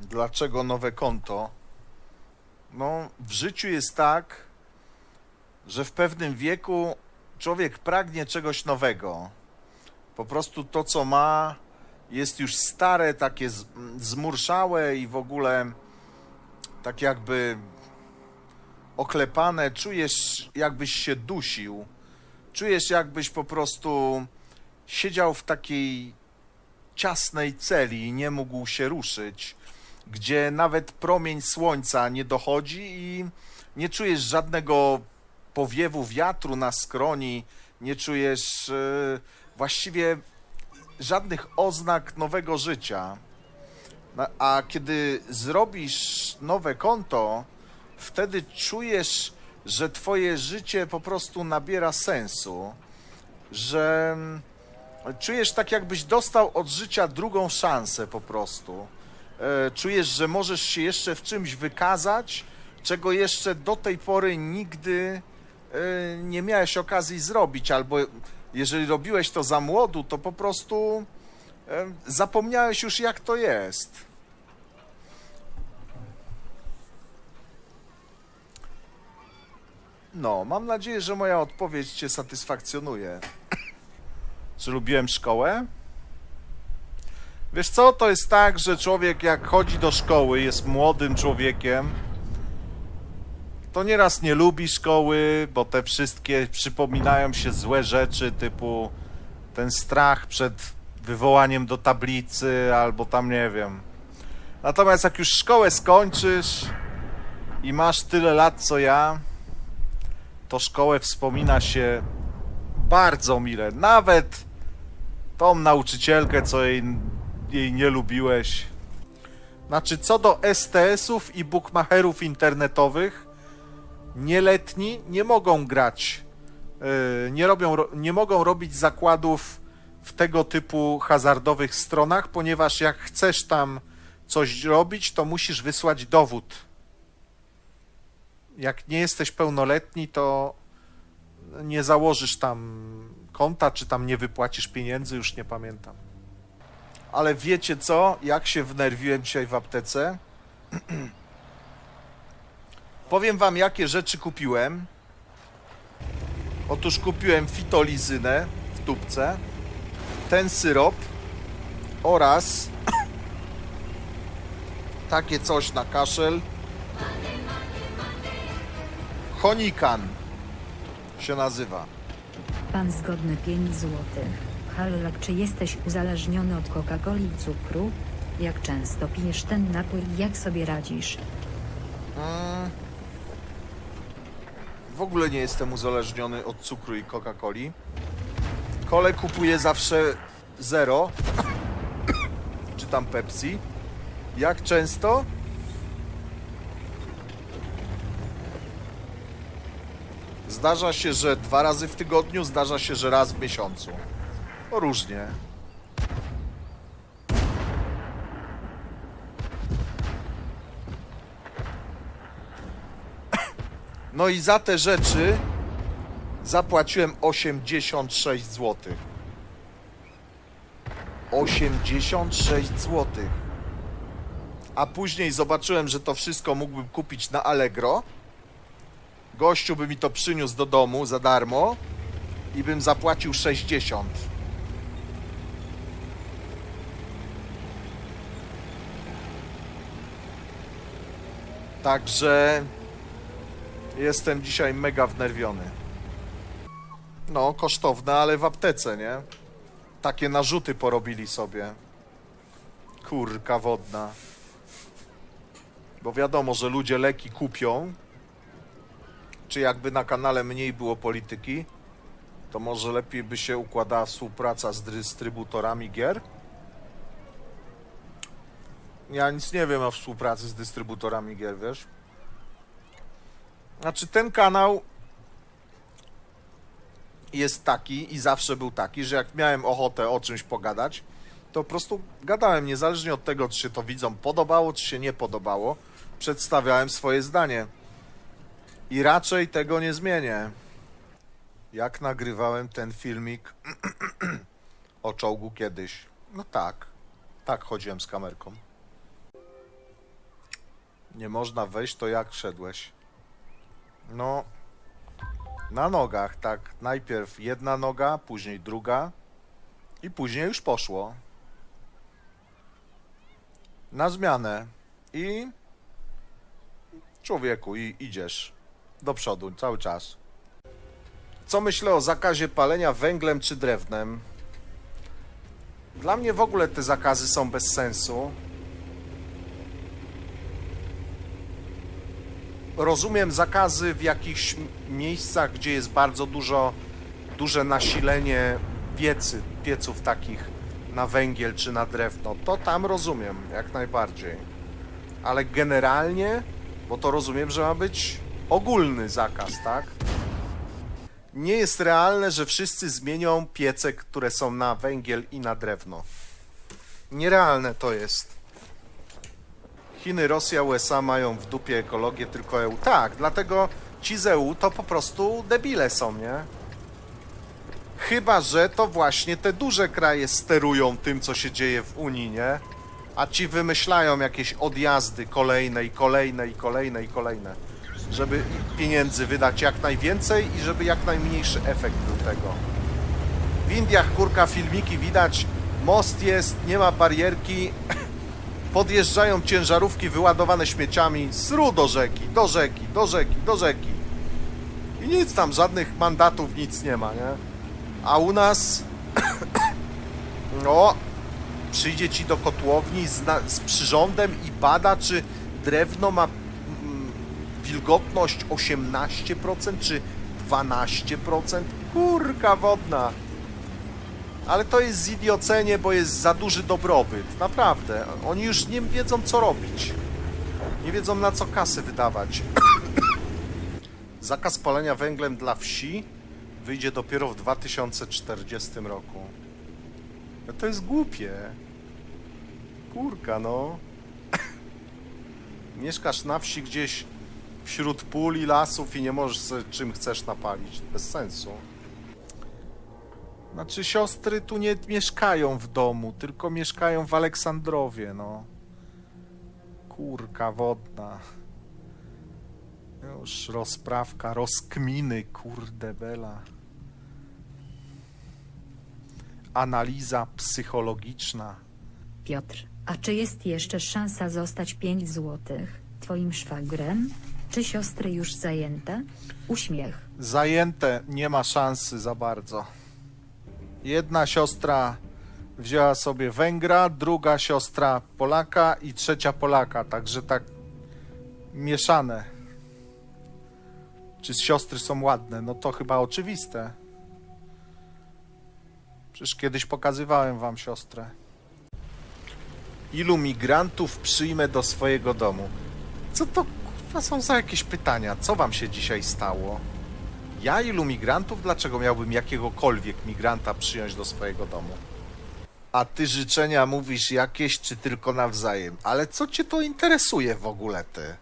Dlaczego nowe konto? No, w życiu jest tak, że w pewnym wieku człowiek pragnie czegoś nowego. Po prostu to, co ma, jest już stare, takie zmurszałe i w ogóle tak jakby oklepane. Czujesz, jakbyś się dusił. Czujesz, jakbyś po prostu siedział w takiej ciasnej celi i nie mógł się ruszyć, gdzie nawet promień słońca nie dochodzi i nie czujesz żadnego powiewu wiatru na skroni, nie czujesz e, właściwie żadnych oznak nowego życia. A kiedy zrobisz nowe konto, wtedy czujesz, że twoje życie po prostu nabiera sensu, że mm, czujesz tak, jakbyś dostał od życia drugą szansę po prostu. E, Czujesz, że możesz się jeszcze w czymś wykazać, czego jeszcze do tej pory nigdy e, nie miałeś okazji zrobić, albo jeżeli robiłeś to za młodu, to po prostu e, zapomniałeś już, jak to jest. No, mam nadzieję, że moja odpowiedź Cię satysfakcjonuje. Czy lubiłem szkołę? Wiesz co, to jest tak, że człowiek jak chodzi do szkoły, jest młodym człowiekiem, to nieraz nie lubi szkoły, bo te wszystkie przypominają się złe rzeczy, typu ten strach przed wywołaniem do tablicy, albo tam nie wiem. Natomiast jak już szkołę skończysz i masz tyle lat co ja, to szkołę wspomina się bardzo mile. Nawet tą nauczycielkę, co jej, jej nie lubiłeś. Znaczy, co do STS-ów i bookmacherów internetowych, nieletni nie mogą grać, yy, nie, robią, ro- nie mogą robić zakładów w tego typu hazardowych stronach, ponieważ jak chcesz tam coś robić, to musisz wysłać dowód. Jak nie jesteś pełnoletni, to nie założysz tam konta, czy tam nie wypłacisz pieniędzy, już nie pamiętam. Ale wiecie co? Jak się wnerwiłem dzisiaj w aptece? Powiem wam, jakie rzeczy kupiłem. Otóż kupiłem fitolizynę w tubce, ten syrop oraz takie coś na kaszel. Honikan się nazywa. Pan zgodny 5 złotych. Hallak, czy jesteś uzależniony od Coca-Coli i cukru? Jak często pijesz ten napój i jak sobie radzisz? Mm. W ogóle nie jestem uzależniony od cukru i Coca-Coli. Kole kupuję zawsze zero. Czy tam Pepsi. Jak często? Zdarza się, że dwa razy w tygodniu, zdarza się, że raz w miesiącu. No różnie. No i za te rzeczy zapłaciłem 86 zł. 86 zł. A później zobaczyłem, że to wszystko mógłbym kupić na Allegro. Gościu by mi to przyniósł do domu za darmo i bym zapłacił 60. Także Jestem dzisiaj mega wnerwiony. No, kosztowne, ale w aptece, nie? Takie narzuty porobili sobie. Kurka wodna. Bo wiadomo, że ludzie leki kupią. Czy jakby na kanale mniej było polityki, to może lepiej by się układała współpraca z dystrybutorami gier? Ja nic nie wiem o współpracy z dystrybutorami gier, wiesz? Znaczy ten kanał jest taki i zawsze był taki, że jak miałem ochotę o czymś pogadać, to po prostu gadałem, niezależnie od tego, czy się to widzom podobało, czy się nie podobało, przedstawiałem swoje zdanie. I raczej tego nie zmienię. Jak nagrywałem ten filmik o czołgu kiedyś? No tak, tak chodziłem z kamerką. Nie można wejść, to jak szedłeś? No, na nogach, tak. Najpierw jedna noga, później druga i później już poszło. Na zmianę i człowieku, i idziesz do przodu cały czas. Co myślę o zakazie palenia węglem czy drewnem? Dla mnie w ogóle te zakazy są bez sensu. Rozumiem zakazy w jakichś miejscach, gdzie jest bardzo dużo, duże nasilenie piecy, pieców takich na węgiel czy na drewno. To tam rozumiem, jak najbardziej. Ale generalnie, bo to rozumiem, że ma być ogólny zakaz, tak? Nie jest realne, że wszyscy zmienią piece, które są na węgiel i na drewno. Nierealne to jest. Chiny, Rosja, USA mają w dupie ekologię, tylko EU. Tak, dlatego ci z EU to po prostu debile są, nie? Chyba, że to właśnie te duże kraje sterują tym, co się dzieje w Unii, nie? A ci wymyślają jakieś odjazdy kolejne i kolejne i kolejne i kolejne, żeby pieniędzy wydać jak najwięcej i żeby jak najmniejszy efekt był tego. W Indiach, kurka, filmiki widać, most jest, nie ma barierki, podjeżdżają ciężarówki wyładowane śmieciami, sru do rzeki, do rzeki, do rzeki, do rzeki. I nic tam, żadnych mandatów, nic nie ma, nie? A u nas, no, przyjdzie ci do kotłowni z, na, z przyrządem i bada, czy drewno ma mm, wilgotność 18% czy 12%. Kurka wodna. Ale to jest zidiocenie, bo jest za duży dobrobyt. Naprawdę. Oni już nie wiedzą, co robić. Nie wiedzą, na co kasy wydawać. Zakaz palenia węglem dla wsi wyjdzie dopiero w 2040 roku. No to jest głupie. Kurka, no. Mieszkasz na wsi gdzieś wśród pól i lasów i nie możesz czym chcesz napalić. Bez sensu. Znaczy siostry tu nie mieszkają w domu, tylko mieszkają w Aleksandrowie, no. Kurka wodna. Już rozprawka, rozkminy, kurde bela. Analiza psychologiczna. Piotr, a czy jest jeszcze szansa zostać 5 złotych twoim szwagrem? Czy siostry już zajęte? Uśmiech. Zajęte, nie ma szansy za bardzo. Jedna siostra wzięła sobie Węgra, druga siostra Polaka i trzecia Polaka, także tak mieszane. Czy siostry są ładne? No to chyba oczywiste. Przecież kiedyś pokazywałem wam siostrę. Ilu migrantów przyjmę do swojego domu? Co to kurwa są za jakieś pytania? Co wam się dzisiaj stało? Ja ilu migrantów? Dlaczego miałbym jakiegokolwiek migranta przyjąć do swojego domu? A ty życzenia mówisz jakieś, czy tylko nawzajem? Ale co cię to interesuje w ogóle, ty?